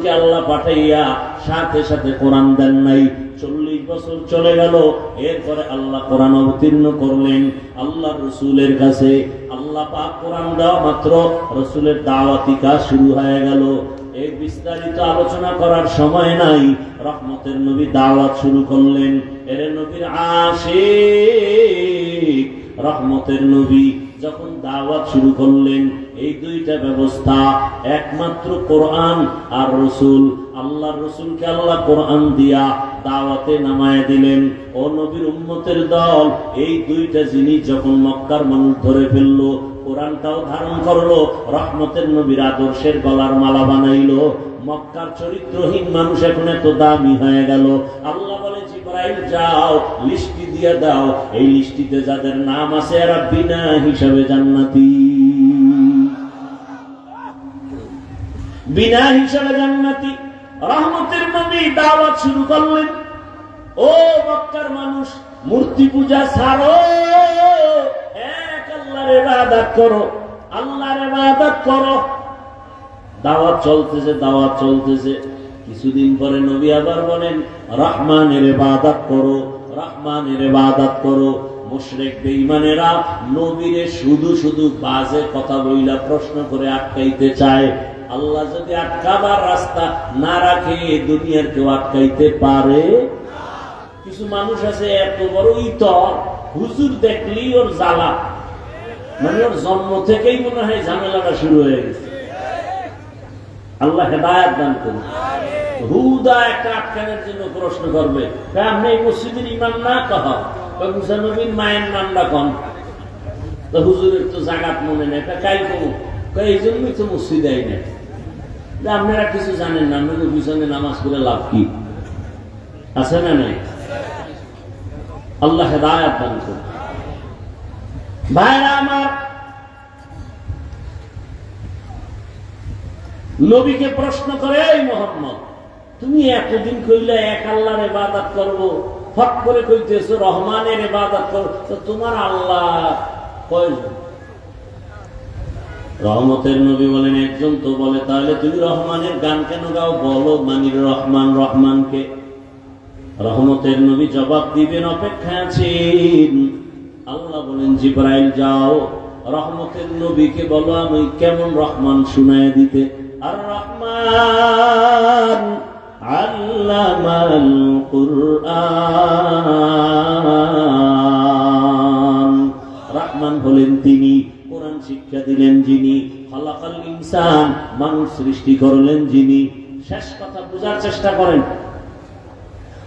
রসুলকে আল্লাহ পাঠাইয়া সাথে সাথে কোরআন দেন নাই। চল্লিশ বছর চলে গেল, এরপরে আল্লাহ কোরআন অবতীর্ণ করলেন। আল্লাহ রসুলের কাছে আল্লাহ পাক কোরআন দেওয়া মাত্র রসুলের দাওয়াতি কাজ শুরু হয়ে গেল। এই বিস্তারিত আলোচনা করার সময় নাই, রহমতের নবী দাওয়াত শুরু করলেন। এর নবীর আশিক, রহমতের নবী যখন দাওয়াত শুরু করলেন, এই দুইটা ব্যবস্থা একমাত্র কোরআন আর রসুল। আল্লাহ রসুলকে আল্লাহ কোরআন দিয়া দাওয়াতে নামায় দিলেন। ও নবীর উম্মতের দল এই দুইটা জিনিস যখন মক্কার মানুষ ধরে ফেলল, কোরআনটাও ধারণ করল, রহমতের নবীর আদর্শের গলার মালা বানাইলো। মক্কার চরিত্রহীন মানুষ এখন এত দামি হয়ে গেল। আল্লাহ যাদের নাম আছে এরা বিনা হিসাবে জান্নাতি। বিনা হিসাবে জান্নাতি। রহমতের নবী দাওয়াত শুরু করলেন। ও মক্কার মানুষ, মূর্তি পূজা ছাড়ো। এক আল্লাহর ইবাদত করো। আল্লাহর ইবাদত করো। দাওয়াত চলতেছে দাওয়াত চলতেছে। কিছুদিন পরে নবী আবার বলেন, রহমানের ইবাদত করো, রহমানের ইবাদত করো। মুশরিক বেঈমানেরা নবীরে শুধু শুধু বাজে কথা বইলা প্রশ্ন করে আটকাইতে চায়। আল্লাহ যদি আটকাবার রাস্তা না রাখে দুনিয়ার কেউ আটকাইতে পারে? কিছু মানুষ আছে, এত বড় ইতর, হুজুর দেখলি ওর জ্বালা। মানে ওর জন্ম থেকেই মনে হয় ঝামেলাটা শুরু হয়ে গেছে। আল্লাহ হেদায়াত দান করুন। হুদা একটা আটকানোর জন্য প্রশ্ন করবে আপনি এই মসজিদের ইমাম না কহ মায়ের কন। তো হুজুরের তো জাগাত মনে নেই, তা এই জন্যই তো মসজিদ আই আপনারা কিছু জানেন না নামাজ করে লাভ কি? আছে না নাই? আল্লাহ হেদায়াত দান করুন। ভাইরা আমার নবীকে প্রশ্ন করে, এই মোহাম্মদ, তুমি এতদিন কইলে এক আল্লাহর ইবাদত করব। ফট করে কইতেছো রহমানের ইবাদত করব। তো তোমার আল্লাহ কয়জন? রহমতের নবী বলেন, একজন তো বলে, তাহলে তুমি রহমানের গান কেন গাও? বলো, মানির রহমান রহমানকে। রহমতের নবী জবাব দিবেন অপেক্ষা আছেন আল্লাহ বলেন, জিব্রাইল, যাও। রহমতের নবীকে বলো, আমি কেমন রহমান শুনায় দিতে? আর রহমান আল্লামাল রহমান হলেন তিনি, কোরআন শিক্ষা দিলেন যিনি, খলাকাল ইনসান, মানুষ সৃষ্টি করলেন যিনি। শেষ কথা বোঝার চেষ্টা করেন।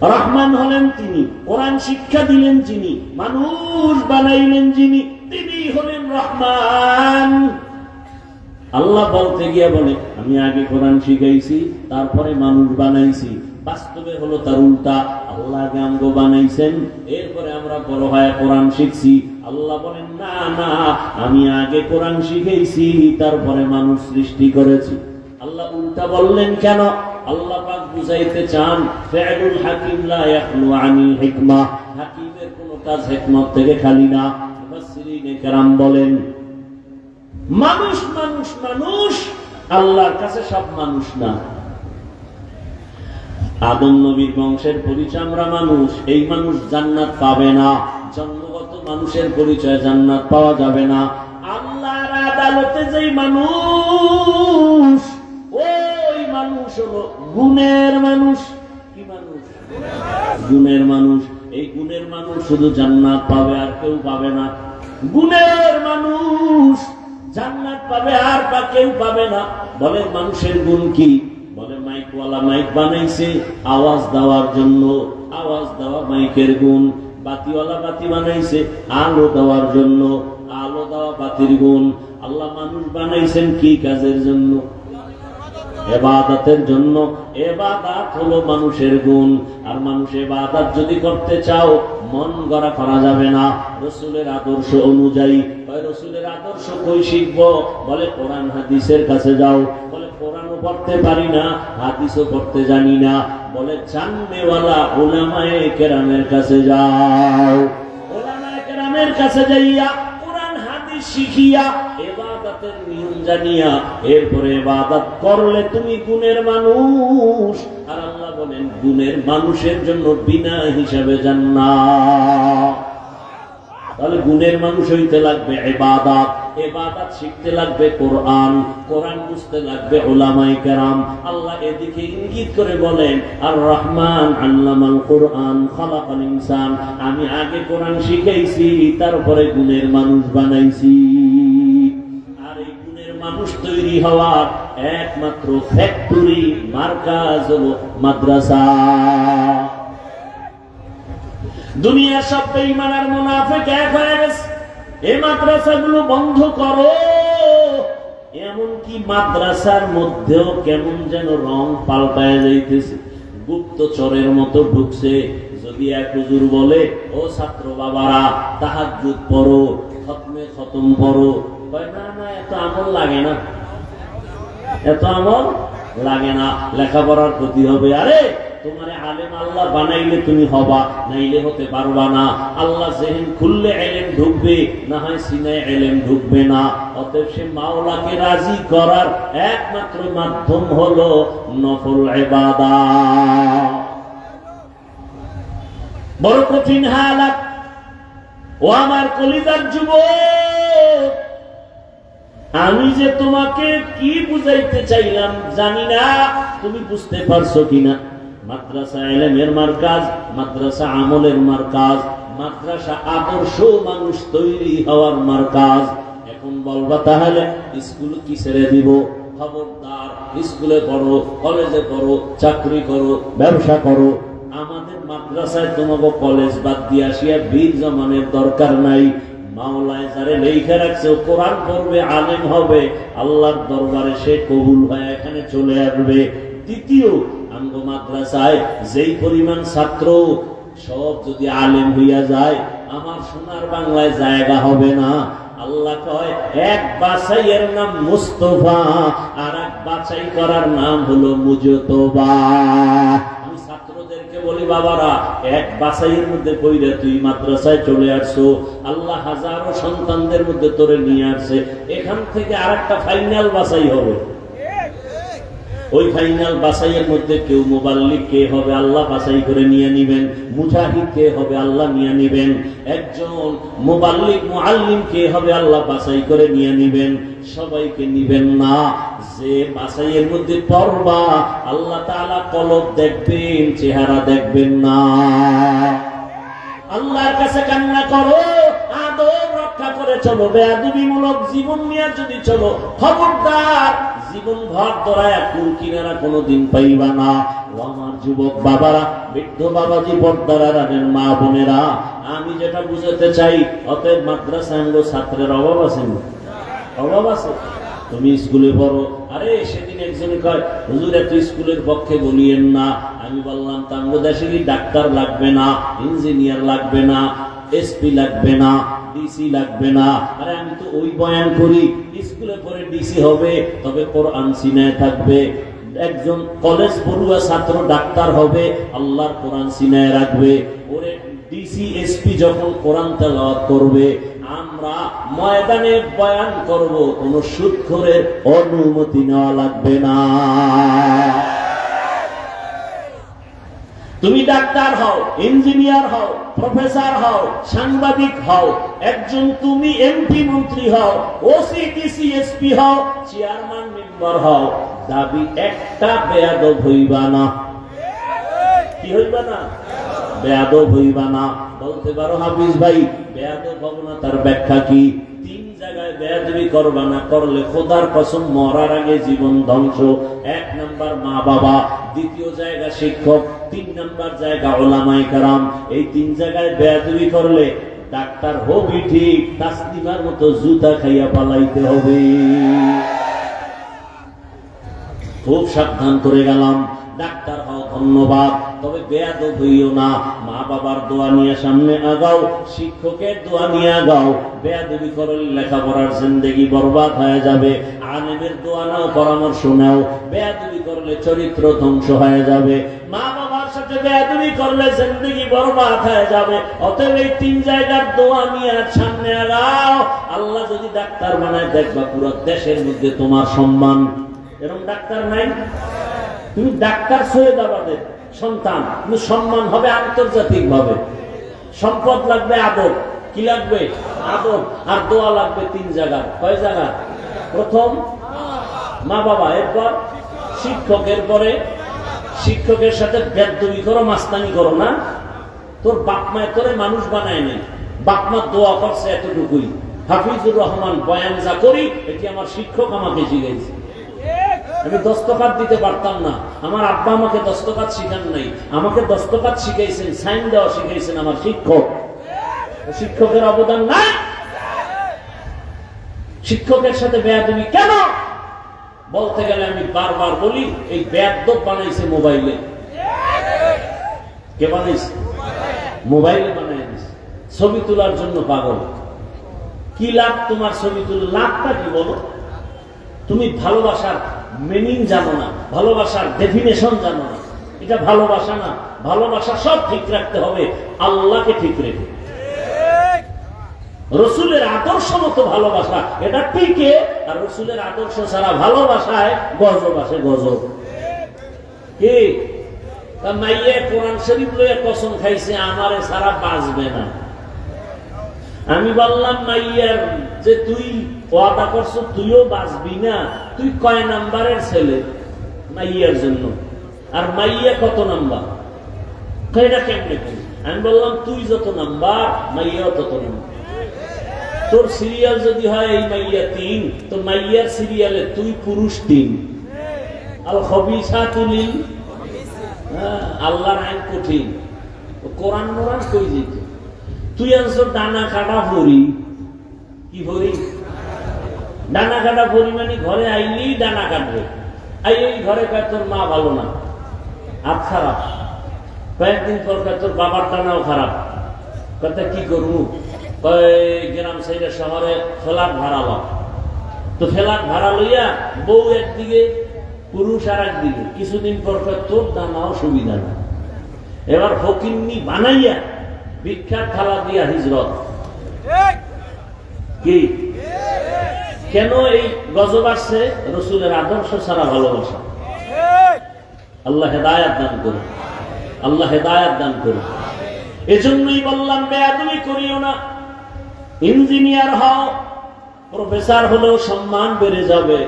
রহমান হলেন তিনি, কোরআন শিক্ষা দিলেন যিনি, মানুষ বানাইলেন যিনি, তিনি হলেন রহমান। আল্লাহ বলতে গিয়ে বলে আমি আগে কোরআন শিখাইছি, তারপরে মানুষ বানাইছি। বাস্তবে হলো তার উল্টা। আল্লাহ আগে বানাইছেন, এরপরে আমরা বড় হয় কোরআন শিখছি। আল্লাহ বলেন, না না, আমি আগে কোরআন শিখেছি তারপরে মানুষ সৃষ্টি করেছি। আল্লাহ উল্টা বললেন, কেন? আল্লাহ পাক বুঝাইতে চান ফিআলুল হাকিম লা ইয়াখলু আনিল হিকমা। হাকিমের কোনো কাজ হিকমত থেকে খালি না। মুফাসসিরিনে কেরাম বলেন, মানুষ মানুষ মানুষ আল্লাহর কাছে সব মানুষ না। আদম নবীর বংশের পরিচয় আমরা মানুষ, এই মানুষ জান্নাত পাবে না। জন্মগত মানুষের পরিচয় জান্নাত পাওয়া যাবে না। আল্লাহর আদালতে যেই মানুষ, ওই মানুষ হলো গুণের মানুষ। কি মানুষ? গুণের মানুষ। এই গুণের মানুষ শুধু জান্নাত পাবে আর কেউ পাবে না। গুণের মানুষ জান্নাত পাবে আর বা কেউ পাবে না। বলে, মানুষের গুণ কি? বলে, মাইকওয়ালা মাইক বানাইছে, আওয়াজ দেওয়ার জন্য, আওয়াজ দেওয়া মাইকের গুণ। বাতিওয়ালা বাতি বানাইছে, আলো দেওয়ার জন্য, আলো দেওয়া বাতির গুণ। আল্লাহ মানুষ বানাইছেন কি কাজের জন্য? এবাদতের জন্য। এবাদাত হলো মানুষের গুণ। আর মানুষ এবাদাত যদি করতে চাও মন গড়া করা যাবে না? রসুলের আদর্শ অনুযায়ী। রসুলের আদর্শ কই শিখব? বলে, কোরআন হাদিসের কাছে যাও। বলে, কোরআনও পড়তে পারি না, হাদিসও পড়তে জানি না। বলে, জাননেওয়ালা ওলামায়ে কেরামের কাছে যাও। ওলামায়ে কেরামের কাছে যাইয়া শিখিয়া এবাদাতের নিয়ম জানিয়া এরপরে এবাদাত করলে তুমি গুণের মানুষ। আর আল্লাহ বলেন, গুণের মানুষের জন্য বিনা হিসাবে জান্নাত। তাহলে গুণের মানুষ হইতে লাগবে এবাদাত। শিখতে লাগবে কোরআন কোরআন বুঝতে লাগবে ওলামাই কেরাম। আল্লাহ এদিকে ইঙ্গিত করে বলেন আর রহমান আল্লামাল কোরআন, খালাকাল ইনসান। আমি আগে কোরআন শিখাইছি, তারপরে গুণের মানুষ বানাইছি। আর এই গুণের মানুষ তৈরি হওয়ার একমাত্র ফ্যাক্টরি, মার্কাজ হলো মাদ্রাসা। দুনিয়া সব বেঈমানার মুনাফিক এক হয়ে গেছে। এই মাদ্রাসাগুলো বন্ধ করো। এমনকি মাদ্রাসার মধ্যেও কেমন যেন রং পাল্টায় যাইতেছে। গুপ্তচরের মতো ঢুকছে। যদি এক হুজুর বলে, ও ছাত্র বাবারা, তাহাজ্জুদ পড়ো, খতমে খতম পড়ো। না না, এত আমল লাগে না। এত আমল লাগে না। লেখাপড়ার ক্ষতি হবে। আরে তোমার আলেম আল্লাহ বানাইলে তুমি হবা, নাইলে হতে পারবা না। আল্লাহ জেহেন খুললে এলেম ঢুকবে, না হয় সিনায় এলেম ঢুকবে না। অতএব সে মাওলাকে রাজি করার একমাত্র মাধ্যম হলো নফল এবাদা বড় কঠিন হালাত। ও আমার কলিজার যুবক, আমি যে তোমাকে কি বুঝাইতে চাইলাম জানি না, তুমি বুঝতে পারছ কিনা? মাদ্রাসা এলেমের মার্কাজ, মাদ্রাসা আমলের মার্কাজ, মাদ্রাসা আদর্শ মানুষ তৈরি হওয়ার মার্কাজ। এখন বলবা তাহলে, স্কুল কি ছেড়ে দিব? খবরদার, স্কুলে পড়ো, কলেজে পড়ো, চাকরি করো, ব্যবসা করো। আমাদের মাদ্রাসায় তোমাকে কলেজ বাদ দিয়ে আসিয়া বীর জমানের দরকার নাই। মাওলায় যারে লেখা রাখছে কোরআন পড়বে, আলেম হবে। আল্লাহর দরবারে সে কবুল হয়ে এখানে চলে আসবে। দ্বিতীয় আঙ্গ মাদ্রাসায়, যেই পরিমাণ ছাত্র, সব যদি আলেম হইয়া যায়, আমার সোনার বাংলায় জায়গা হবে না। আল্লাহ কয়, এক বাছাইয়ের নাম মুস্তফা, আর এক বাছাই করার নাম হলো মুজতবা। আমি ছাত্রদেরকে বলি, বাবারা, এক বাছাইয়ের মধ্যে কইরে তুই মাদ্রাসায় চলে আসছো, আল্লাহ হাজারো সন্তানদের মধ্যে তোরে নিয়ে আসছে, এখান থেকে আরেকটা ফাইনাল বাছাই হবে। ওই ফাইনাল বাসাইয়ের মধ্যে কেউ মোবাল্লিক কে হবে আল্লাহ বাসাই করে নিয়ে নিবেন? মুজাহিদ কে হবে আল্লাহ নিয়ে নিবেন? একজন মোবাল্লিক মুআল্লিম কে হবে আল্লাহ বাসাই করে নিয়ে নিবেন? সবাইকে নিবেন না। যে বাসাইয়ের মধ্যে পড়বা, আল্লাহ তাআলা কলব দেখবেন, চেহারা দেখবেন না। আল্লাহর কাছে কান্না করো, আদব রক্ষা করে চলো, বেয়াদবিমূলক জীবন নিয়ে যদি চলো, খবরদার জীবন ভর ধরায় কুল কিনারা কোনোদিন পাইবা না। ও আমার যুবক বাবারা, বৃদ্ধ বাবা বাবাজি পর্দারা রানের মা বোনেরা, আমি যেটা বুঝাতে চাই, অতএব মাদ্রাসা আঙ্গ ছাত্রের অভাব আছে অভাব আছে? তুমি স্কুলে পড়ো। আরে, সেদিন একজনে কয়, হুজুর, এত স্কুলের পক্ষে বলিয়েন না। আমি বললাম তাঙ্গ দেশে ডাক্তার লাগবে না, ইঞ্জিনিয়ার লাগবে না, এসপি লাগবে না? ডিসি লাগবে না। আরে আমি তো ওই বয়ান করি, স্কুলে পড়ে ডিসি হবে, তবে কোরআন সিনায় থাকবে। একজন কলেজ পড়ুয়া ছাত্র ডাক্তার হবে, আল্লাহর কোরআন সিনায় রাখবে। ওরে ডিসি এসপি যখন কোরআন তেলাওয়াত করবে, আমরা ময়দানে বয়ান করব, কোন সুৎখরের অনুমতি নেওয়া লাগবে না। তুমি ডাক্তার হও, ইঞ্জিনিয়ার হও, প্রফেসর হও, সাংবাদিক হও, একজন তুমি এমপি মন্ত্রী হও ওসি ডিসি এসপি হও, চেয়ারম্যান মেম্বার হও, দাবি একটা বেয়াদব হইবা না। কি হইবা না? বেয়াদব হইবা না। বলতে পারো হাফিজ ভাই, বেয়াদব হব না, তার ব্যাখ্যা কি? তিন জায়গায় বেয়াদবি করবা না, করলে খোদার কসম মরার আগে জীবন ধ্বংস। এক নাম্বার মা বাবা দ্বিতীয় জায়গা শিক্ষক তিন নাম্বার জায়গা ওলামাই কারাম। এই তিন জায়গায় বেয়াদবি করলে ডাক্তার হবি ঠিক তাসলিমার মতো জুতা খাইয়া পালাইতে হবে। খুব সাবধান করে গেলাম। ডাক্তার হও, ধন্যবাদ। তবে বেয়াদ হইও না। মা বাবার দোয়া নিয়ে সামনে আগাও, শিক্ষকের দোয়া নিয়ে আগাও। বেয়াদবি করলে লেখাপড়ার জিন্দেগি বরবাদ হয়ে যাবে। আলেমের দোয়া নাও, পরামর্শ নাও। বেয়াদবি করলে চরিত্র ধ্বংস হয়ে যাবে। মা আল্লাহ যদি ডাক্তার বানায়, দেখবা পুরো দেশের মধ্যে তোমার সম্মান। এরকম ডাক্তার নাই? তুমি ডাক্তার সৈয়দ আবাদের সন্তান। তুমি সম্মান হবে আন্তর্জাতিক ভাবে সম্পদ লাগবে আদব। কি লাগবে? আদব। আর দোয়া লাগবে তিন জায়গা কয় জায়গা প্রথম মা বাবা এরপর, শিক্ষকের পরে শিক্ষকের সাথে বেদবি করো, মাস্তানি করো না। তোর বাপ মায়ের তোরে মানুষ বানায় নাই বাপ মা দোয়া করছে এতটুকুই। হাফিজুর রহমান বয়ান যা করি, এটি আমার শিক্ষক আমাকে শিখাইছে। আমি দস্তকাত দিতে পারতাম না। আমার আব্বা আমাকে দস্তকাত শিখান নাই। আমাকে দস্তকাত শিখাইছেন, সাইন দেওয়া শিখাইছেন আমার শিক্ষক। শিক্ষকের অবদান নাই। শিক্ষকের সাথে বেয়া বেয়াদবি কেন? বলতে গেলে আমি বারবার বলি, এই বেয়াদব বানাইছে মোবাইলে। কে বানাইছে? মোবাইলে বানাই দিছে। ছবি তোলার জন্য পাগল। কি লাভ তোমার ছবি তুলে? লাভটা কি বলো? তুমি ভালোবাসার মিনিং জানো না, ভালোবাসার ডেফিনেশন জানো না। এটা ভালোবাসা না, ভালোবাসা সব ঠিক রাখতে হবে, আল্লাহকে ঠিক রেখে। রসুলের আদর্শ মতো ভালোবাসা। এটা টিকে আর রসুলের আদর্শ ছাড়া ভালোবাসায় গজব আসে গজব। কি? মাইয়ে কোরআন শরীফ কসম খাইছে, আমারে সারা বাঁচবে না। আমি বললাম মাইয়ার যে তুই ওয়াদা করছ, তুইও বাঁচবি না। তুই কয় নাম্বারের ছেলে মাইয়ার জন্য? আর মাইয়া কত নাম্বার? এটা কেমনে আমি বললাম, তুই যত নাম্বার, মাইয়াও তত নাম্বার। তোর সিরিয়াল যদি হয় এই মাইয়া তিন তো মাইয়ার সিরিয়ালে তুই পুরুষ তিন। আল হবিসা তুলিল আল্লাহর আইন কঠিন। কোরআন মোরান কই যেত তুই আনছো ডানা কাটা ভরি। কি ভরি? ডানা কাটা ভরি মানে ঘরে আইলেই ডানা কাটবে। আই এই ঘরে কয়, তোর মা ভালো না। আর খারাপ। কয়েকদিন পর তোর বাবার ডানাও খারাপ। কথা কি করব? কয় গ্রাম সাইডের শহরে ফ্ল্যাট ভাড়া লাও তো ফ্ল্যাট ভাড়া লইয়া বউ একদিকে, পুরুষ আর একদিকে কিছুদিন পর কয়, তোর দানাও সুবিধা না এবার ফকিন্নি বানাইয়া বিখ্যাত থালা দিয়া হিজরত। কি? কেন এই গজব আসছে? রসুলের আদর্শ ছাড়া ভালোবাসা। আল্লাহ হেদায়াত দান করুন। আল্লাহ হেদায়াত দান করুন। এজন্যই বললাম বেয়াদুমি করিও না। ইঞ্জিনিয়ার হও, প্রফেসর হলেও সম্মান বেড়ে যাবে।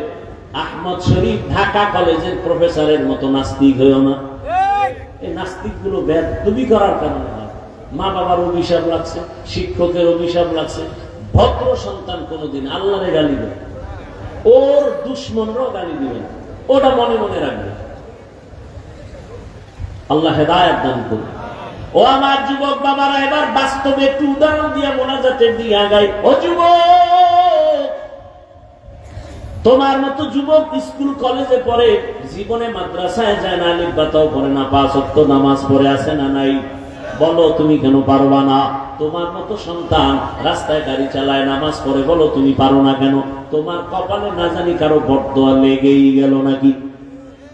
আহমদ শরীফ ঢাকা কলেজের প্রফেসরের মতো নাস্তিক হয়েও না। এই নাস্তিকগুলো বেদবি করার কারণে মা বাবার অভিশাপ লাগছে, শিক্ষকের অভিশাপ লাগছে। ভদ্র সন্তান কোনোদিন আল্লাহরে গালি দেবে ওর দুশ্মনরাও গালি দিবে ওটা মনে মনে রাখবে। আল্লাহ হেদায়ত দান করবে ও আমার যুবক বাবারা, এবার বাস্তবে একটু উদাহরণ দিয়ে মোনাজাতের দিয়ে আগাই। ও যুবক, তোমার মতো যুবক স্কুল, কলেজে পড়ে, জীবনে মাদ্রাসায় যায় না লিবাতাও পড়ে না, পাঁচ অক্ট নামাজ পড়ে আসে না নাই। বলো, তুমি কেন পারবা না? তোমার মতো সন্তান রাস্তায় গাড়ি চালায়, নামাজ পড়ে, বলো, তুমি পারো না কেন? তোমার কপালে না জানি কারও বর্তোয়া লেগেই গেল নাকি?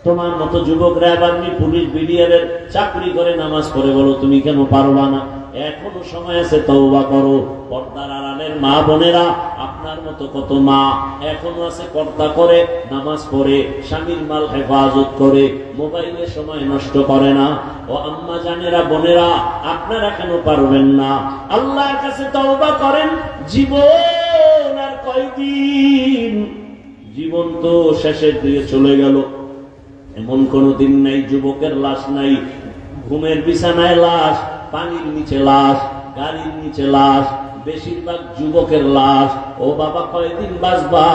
তোমার মতো যুবকরা এবার পুলিশ বিডিআরের চাকরি করে নামাজ পড়ে বলো, তুমি কেন পারবা না? এখনও সময় আছে, তওবা করো। পর্দার আড়ালের মা বোনেরা, আপনার মতো কত মা এখনও আছে, পর্দা করে, নামাজ পড়ে, স্বামীর মাল হেফাজত করে, মোবাইলে সময় নষ্ট করে না। ও আম্মা জানেরা, বোনেরা, আপনারা কেন পারবেন না? আল্লাহর কাছে তওবা করেন, জীবন আর কয়দিন? জীবন তো শেষের দিকে চলে গেল। এমন কোন দিন নাই, যুবকের লাশ নাই, ঘুমের বিছানায় লাশ, পানির নিচে লাশ, গাড়ির নিচে লাশ, বেশিরভাগ যুবকের লাশ। ও বাবা, কয়দিন বাঁচবা?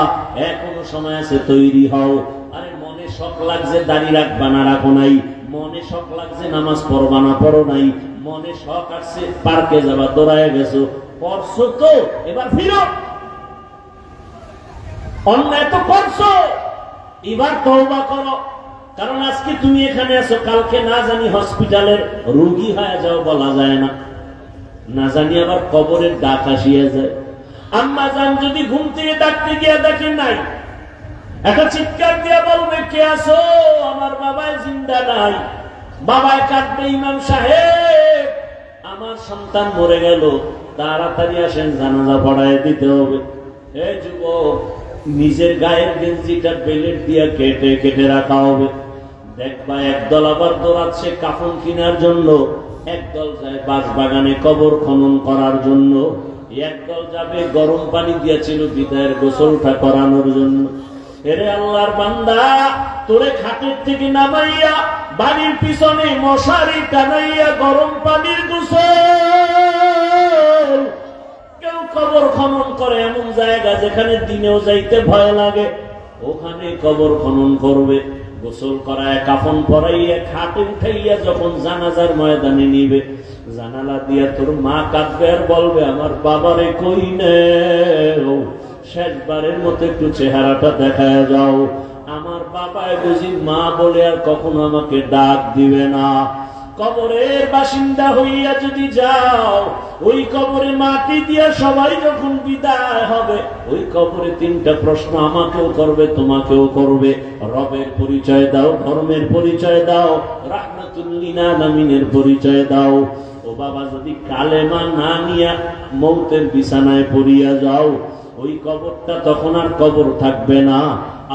এখনও সময় আছে, তৈরি হও। আরে মনে শখ লাগছে, দাড়ি রাখবা না, রাখো নাই। মনে শখ লাগছে, নামাজ পড়বা না, পড়ো নাই। মনে শখ আসছে পার্কে যাবা দৌড়ায় গেছো। পড়ছো তো, এবার ফিরো। অন্যায় তো করছ। এবার তওবা করো। কারণ আজকে তুমি এখানে আছো, কালকে না জানি হসপিটালের রোগী হয়ে যাও বলা যায় না। না জানি আবার কবরের ডাক আসিয়া যায়। আম্মা জান যদি ঘুম থেকে ডাকতে গিয়া দেখেন নাই, একটা চিৎকার দিয়া বলবে, কে আসো আমার বাবাই জিন্দা নাই। বাবায় কাঁদবে, ইমাম সাহেব। আমার সন্তান মরে গেল, তাড়াতাড়ি আসেন, জানাজা পড়ায় দিতে হবে। হে যুবক, নিজের গায়ের গেঞ্জিটা বেলেট দিয়া কেটে কেটে রাখা হবে। দেখবা একদল আবার দৌড়াচ্ছে কাফন কেনার জন্য। একদল যায় বাঁশ বাগানে কবর খনন করার জন্য। একদল যাবে গরম পানি দিয়েছিল বিদায়ের গোসলটা করানোর জন্য। এরে আল্লাহর বান্দা, তোরে খাটের থেকে নামাইয়া, বাড়ির পিছনে মশারি টানাইয়া গরম পানির গোসল। কেউ কবর খনন করে এমন জায়গা যেখানে দিনেও যাইতে ভয় লাগে, ওখানে কবর খনন করবে। গোসল করায় কাফন পরাইয়া খাটে উঠাইয়া যখন জানাজার ময়দানে নিবে, জানালা দিয়া তোর মা কাঁদবে আর বলবে, আমার বাবারে কই নেও? শেষবারের মতো একটু চেহারাটা দেখা যাও। আমার বাবায় বুঝি মা বলে আর কখনো আমাকে ডাক দিবে না। কবরের বাসিন্দা হইয়া যদি যাও, ওই কবরে মাটি দিয়া সবাই যখন বিদায় হবে, ওই কবরে তিনটা প্রশ্ন আমাকেও করবে, তোমাকেও করবে। রবের পরিচয় দাও, ধর্মের পরিচয় দাও রাহমাতুল্লিনা নামিনের পরিচয় দাও। ও বাবা, যদি কালেমা না নিয়া মৌতের বিছানায় পড়িয়া যাও, ওই কবরটা তখন আর কবর থাকবে না।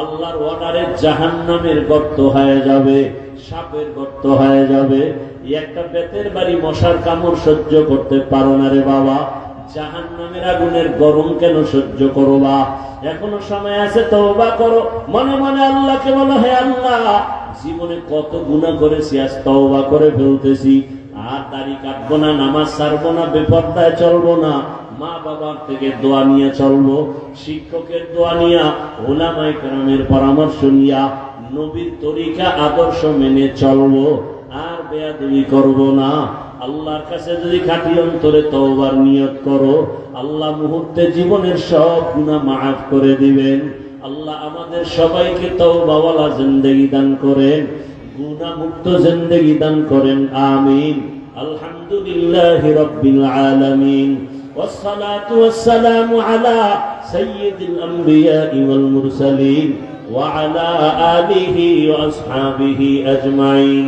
আল্লাহর অর্ডারে জাহান নামের গর্ত হয়ে যাবে, সাপের গর্ত হয়ে যাবে। একটা বেতের বাড়ি মশার কামড় সহ্য করতে পারো না রে বাবা। জাহান নামের আগুনের গরম কেন সহ্য করো বা? এখনও সময় আছে, তওবা করো। মনে মনে আল্লাহকে বলো, হে আল্লাহ, জীবনে কত গুণা করেছি, আজ তওবা করে ফেলতেছি। আর দাড়ি কাটবো না, নামাজ সারবো না, বেপর্দায় চলবো না। মা বাবার থেকে দোয়া নিয়ে চলবো। শিক্ষকের দোয়া নিয়া ওলামাই কেরামের পরামর্শ নিয়া, নবীর তরিকা, আদর্শ মেনে চলবো। আর বেয়াদবি করব না আল্লাহর কাছে যদি খাটি অন্তরে তওবার নিয়ত করো আল্লাহ মুহূর্তে জীবনের সব গুণা মাফ করে দিবেন আল্লাহ আমাদের সবাইকে তওবাওয়ালা জিন্দেগি দান করেন গুণা মুক্ত জিন্দেগি দান করেন আমিন আলহামদুলিল্লাহ রব্বিল আলামিন والصلاة والسلام على سيد الأنبياء والمرسلين وعلى آله وأصحابه أجمعين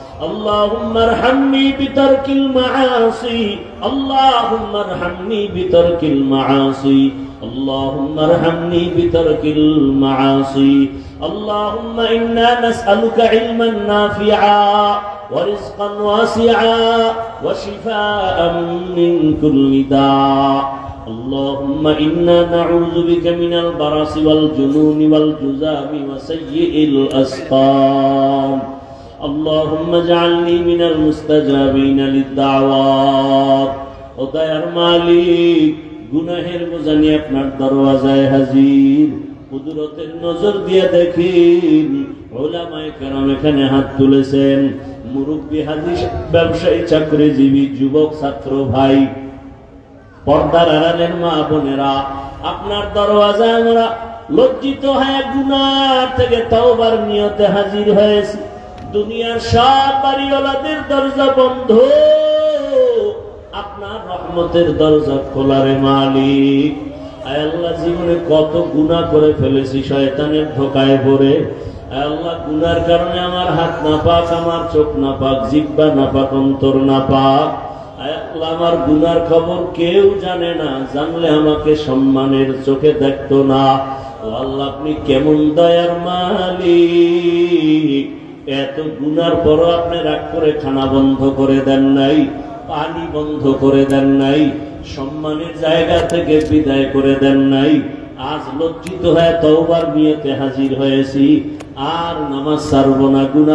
اللهم ارحمني بترك المعاصي. اللهم ارحمني بترك المعاصي. اللهم ارحمني بترك المعاصي. اللهم إنا نسألك علما نافعا ورزقا واسعا وشفاء من كل داء. اللهم إنا نعوذ بك من البرص والجنون والجزام وسيء الأسقام. اللهم اجعلني من المستجابين للدعوات ودير মালিক গুনাহের বোঝানি আপনার দরওয়াজায় হাজির কুদরতের নজর দিয়ে দেখেন ওলামায়ে কেরাম এখানে হাত তুলেছেন মুরব্বী হাদিস ব্যবসায়ী চাকরিজীবী যুবক ছাত্র ভাই পর্দার আড়ালের মা বোনেরা আপনার দরওয়াজায় আমরা লজ্জিত হয়ে গুনার থেকে তওবার নিয়তে হাজির হয়েছি দুনিয়ার সব বাড়িওয়ালাদের দরজা বন্ধ। আপনার রহমতের দরজা খোলারে মালিক। আয় আল্লাহ, জীবনে কত গুণা করে ফেলেছি, শয়তানের ধোকায় পড়ে। আল্লাহ, গুনার কারণে আমার হাত না পাক আমার চোখ না পাক জিব্বা না পাক অন্তর না পাক আল্লাহ, আমার গুনার খবর কেউ জানে না, জানলে আমাকে সম্মানের চোখে দেখতো না। আল্লাহ, আপনি কেমন দয়ার মালিক? এত গুনার পরও আপনি রাগ করে খানা বন্ধ করে দেন নাই, পানি বন্ধ করে দেন নাই, সম্মানের জায়গা থেকে বিদায় করে দেন নাই, আজ লজ্জিত হয়ে তওবার নিয়েতে হাজির হয়েছি, আর নামাজ সারব না গুনা